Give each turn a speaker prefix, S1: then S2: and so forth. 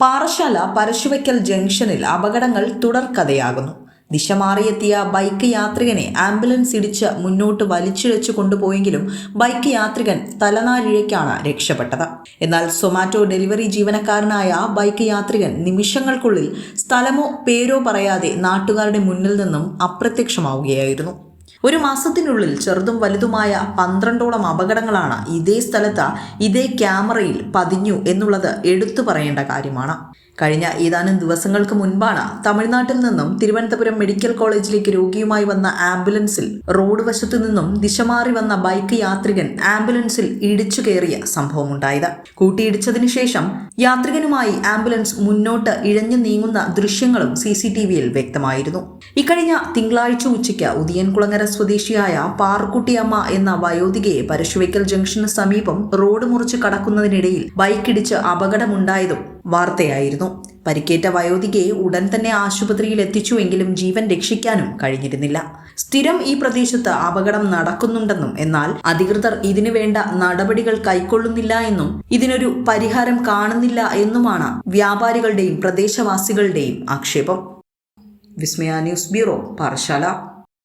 S1: പാറശാല പരശുവയ്ക്കൽ ജംഗ്ഷനിൽ അപകടങ്ങൾ തുടർക്കഥയാകുന്നു. ദിശ മാറിയെത്തിയ ബൈക്ക് യാത്രികനെ ആംബുലൻസ് ഇടിച്ച് മുന്നോട്ട് വലിച്ചിഴച്ചു കൊണ്ടുപോയെങ്കിലും ബൈക്ക് യാത്രികൻ തലനാരിഴയ്ക്കാണ് രക്ഷപ്പെട്ടത്. എന്നാൽ സൊമാറ്റോ ഡെലിവറി ജീവനക്കാരനായ ബൈക്ക് യാത്രികൻ നിമിഷങ്ങൾക്കുള്ളിൽ സ്ഥലമോ പേരോ പറയാതെ നാട്ടുകാരുടെ മുന്നിൽ നിന്നും അപ്രത്യക്ഷമാവുകയായിരുന്നു. ഒരു മാസത്തിനുള്ളിൽ ചെറുതും വലുതുമായ പന്ത്രണ്ടോളം അപകടങ്ങളാണ് ഇതേ സ്ഥലത്ത് ഇതേ ക്യാമറയിൽ പതിഞ്ഞു എന്നുള്ളത് എടുത്തു പറയേണ്ട കാര്യമാണ്. കഴിഞ്ഞ ഏതാനും ദിവസങ്ങൾക്ക് മുൻപാണ് തമിഴ്നാട്ടിൽ നിന്നും തിരുവനന്തപുരം മെഡിക്കൽ കോളേജിലേക്ക് രോഗിയുമായി വന്ന ആംബുലൻസിൽ റോഡ് വശത്തു നിന്നും ദിശമാറി വന്ന ബൈക്ക് യാത്രികൻ ആംബുലൻസിൽ ഇടിച്ചു കയറിയ സംഭവമുണ്ടായത്. കൂട്ടിയിടിച്ചതിനു ശേഷം യാത്രികനുമായി ആംബുലൻസ് മുന്നോട്ട് ഇഴഞ്ഞു നീങ്ങുന്ന ദൃശ്യങ്ങളും സി സി ടി വിയിൽ വ്യക്തമായിരുന്നു. ഇക്കഴിഞ്ഞ തിങ്കളാഴ്ച ഉച്ചയ്ക്ക് ഉദിയൻകുളങ്ങര സ്വദേശിയായ പാർക്കുട്ടിയമ്മ എന്ന വയോധികയെ പരശുവയ്ക്കൽ ജംഗ്ഷന് സമീപം റോഡ് മുറിച്ച് കടക്കുന്നതിനിടയിൽ ബൈക്കിടിച്ച് അപകടമുണ്ടായതും വാർത്തയായിരുന്നു. പരിക്കേറ്റ വയോധികയെ ഉടൻ തന്നെ ആശുപത്രിയിൽ എത്തിച്ചുവെങ്കിലും ജീവൻ രക്ഷിക്കാനും കഴിഞ്ഞിരുന്നില്ല. സ്ഥിരം ഈ പ്രദേശത്ത് അപകടം നടക്കുന്നുണ്ടെന്നും എന്നാൽ അധികൃതർ ഇതിനു വേണ്ട നടപടികൾ കൈക്കൊള്ളുന്നില്ല എന്നും ഇതിനൊരു പരിഹാരം കാണുന്നില്ല എന്നുമാണ് വ്യാപാരികളുടെയും പ്രദേശവാസികളുടെയും ആക്ഷേപം. വിസ്മയ ന്യൂസ് ബ്യൂറോ പാറശാല